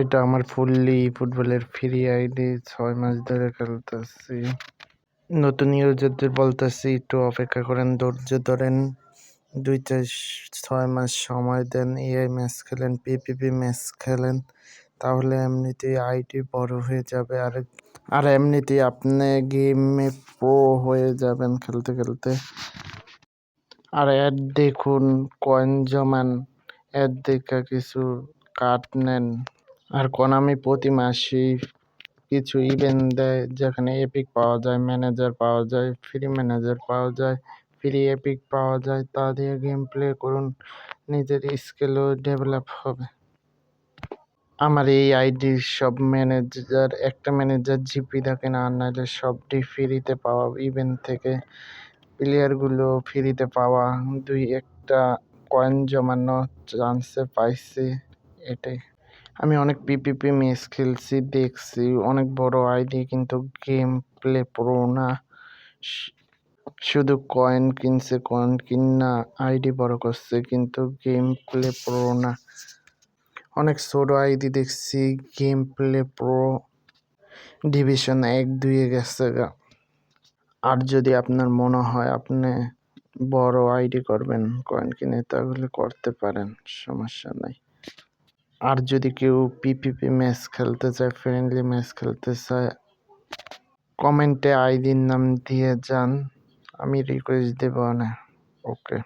এটা আমার ফুললি ফুটবলের ফ্রি আইডি, ছয় মাস ধরে খেলতেছি। নতুন ইউজারদের বলতেছি, একটু অপেক্ষা করেন, ধৈর্য ধরেন। দুই চার ছয় মাস সময় দেন, এআই ম্যাচ খেলেন, পিপিপি ম্যাচ খেলেন। তাহলে এমনিতেই আইডি বড় হয়ে যাবে আর আর এমনিতেই আপনি গেমে প্রো হয়ে যাবেন খেলতে খেলতে। আর অ্যাড দেখুন কয়েন জমান অ্যাড দেখা কিছু কাট নেন। আর কোনামি প্রতি মাসেই কিছু ইভেন্ট দেয়, যেখানে এপিক পাওয়া যায় ম্যানেজার পাওয়া যায় ফ্রি ম্যানেজার পাওয়া যায় ফ্রি এপিক পাওয়া যায়। তা দিয়ে গেম প্লে করুন, নিজের স্কিলও ডেভেলপ হবে। আমার এই আইডির সব ম্যানেজার একটা ম্যানেজার জিপি থাকে না, আর নাহলে সবটি ফ্রিতে পাওয়া ইভেন্ট থেকে প্লেয়ারগুলো ফ্রিতে পাওয়া, দুই একটা কয়েন জমানো চান্সে পাইছি, এটাই। আমি অনেক পিপিপি ম্যাচ খেলছি, দেখছি। অনেক বড় আইডি কিন্তু গেম প্লে প্রো না শুধু কয়েন কিনছে কয়েন কিন কিনা আইডি বড় করছে, কিন্তু গেম প্লে প্রো না। অনেক ছোট আইডি দেখছি গেম প্লে প্রো ডিভিশন এক দুইয়ে গেছে গা। আর যদি আপনার মনে হয় আপনি বড় আইডি করবেন কয়েন কিনে, তাহলে করতে পারেন, সমস্যা নাই। আর যদি কেউ পিপিপি ম্যাচ খেলতে চায় ফ্রেন্ডলি ম্যাচ খেলতে চায় কমেন্টে আইডির নাম দিয়ে যান। আমি রিকোয়েস্ট দেবো না। ওকে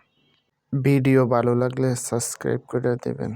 ভিডিও ভালো লাগলে সাবস্ক্রাইব করে দেবেন।